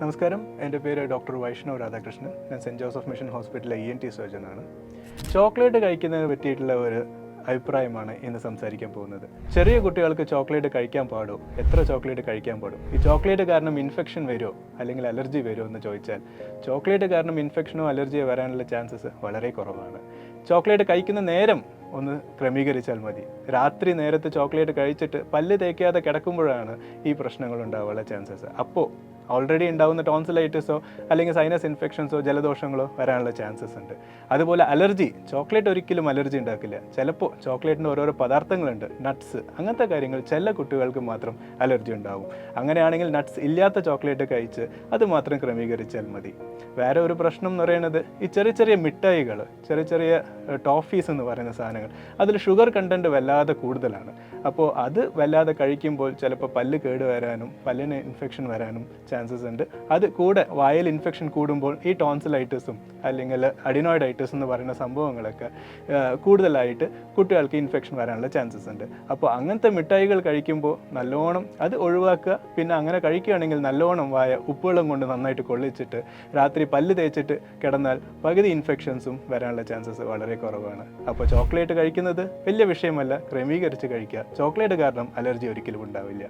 നമസ്കാരം. എന്റെ പേര് ഡോക്ടർ വൈഷ്ണവ് രാധാകൃഷ്ണൻ. ഞാൻ സെന്റ് ജോസഫ് മിഷൻ ഹോസ്പിറ്റലിലെ ഇ എൻ ടി സർജനാണ് ചോക്ലേറ്റ് കഴിക്കുന്നതിനെ പറ്റിയിട്ടുള്ള ഒരു അഭിപ്രായമാണ് ഇന്ന് സംസാരിക്കാൻ പോകുന്നത്. ചെറിയ കുട്ടികൾക്ക് ചോക്ലേറ്റ് കഴിക്കാൻ പാടോ? എത്ര ചോക്ലേറ്റ് കഴിക്കാൻ പാടും? ഈ ചോക്ലേറ്റ് കാരണം ഇൻഫെക്ഷൻ വരുമോ? അല്ലെങ്കിൽ അലർജി വരുമോ എന്ന് ചോദിച്ചാൽ ചോക്ലേറ്റ് കാരണം ഇൻഫെക്ഷനോ അലർജിയോ വരാനുള്ള ചാൻസസ് വളരെ കുറവാണ്. ചോക്ലേറ്റ് കഴിക്കുന്ന നേരം ഒന്ന് ക്രമീകരിച്ചാൽ മതി. രാത്രി നേരത്തെ ചോക്ലേറ്റ് കഴിച്ചിട്ട് പല്ല് തേക്കാതെ കിടക്കുമ്പോഴാണ് ഈ പ്രശ്നങ്ങൾ ഉണ്ടാവാനുള്ള ചാൻസസ്. അപ്പോൾ ഓൾറെഡി ഉണ്ടാകുന്ന ടോൺസിലൈറ്റിസോ അല്ലെങ്കിൽ സൈനസ് ഇൻഫെക്ഷൻസോ ജലദോഷങ്ങളോ വരാനുള്ള ചാൻസസ് ഉണ്ട്. അതുപോലെ അലർജി ചോക്ലേറ്റ് ഒരിക്കലും അലർജി ഉണ്ടാക്കില്ല. ചിലപ്പോൾ ചോക്ലേറ്റിന്റെ ഓരോരോ പദാർത്ഥങ്ങളുണ്ട് നട്ട്സ് അങ്ങനത്തെ കാര്യങ്ങൾ ചില കുട്ടികൾക്ക് മാത്രം അലർജി ഉണ്ടാവും. അങ്ങനെയാണെങ്കിൽ നട്ട്സ് ഇല്ലാത്ത ചോക്ലേറ്റ് കഴിച്ച് അത് മാത്രം ക്രമീകരിച്ചാൽ മതി. വേറെ ഒരു പ്രശ്നം എന്ന് പറയുന്നത് ഈ ചെറിയ ചെറിയ മിഠായികൾ ചെറിയ ചെറിയ ടോഫീസ് എന്ന് പറയുന്ന സാധനങ്ങൾ അതിൽ ഷുഗർ കണ്ടന്റ് വല്ലാതെ കൂടുതലാണ്. അപ്പോൾ അത് വല്ലാതെ കഴിക്കുമ്പോൾ ചിലപ്പോൾ പല്ല് കേട് വരാനും പല്ലിന് ഇൻഫെക്ഷൻ വരാനും ചാൻസസ് ഉണ്ട്. അത് കൂടെ വയൽ ഇൻഫെക്ഷൻ കൂടുമ്പോൾ ഈ ടോൺസിലൈറ്റിസും അല്ലെങ്കിൽ അഡിനോയിഡൈറ്റിസ് എന്ന് പറയുന്ന സംഭവങ്ങളൊക്കെ കൂടുതലായിട്ട് കുട്ടികൾക്ക് ഇൻഫെക്ഷൻ വരാനുള്ള ചാൻസസ് ഉണ്ട്. അപ്പോൾ അങ്ങനത്തെ മിഠായികൾ കഴിക്കുമ്പോൾ നല്ലോണം അത് ഒഴിവാക്കുക. പിന്നെ അങ്ങനെ കഴിക്കുകയാണെങ്കിൽ നല്ലോണം വായ ഉപ്പുവെള്ളം കൊണ്ട് നന്നായിട്ട് കൊള്ളിച്ചിട്ട് രാത്രി പല്ല് തേച്ചിട്ട് കിടന്നാൽ പകുതി ഇൻഫെക്ഷൻസും വരാനുള്ള ചാൻസസ് വളരെ കുറവാണ്. അപ്പോൾ ചോക്ലേറ്റ് കഴിക്കുന്നത് വലിയ വിഷയമല്ല. ക്രമീകരിച്ച് കഴിക്കുക. ചോക്ലേറ്റ് കാരണം അലർജി ഒരിക്കലും ഉണ്ടാവില്ല.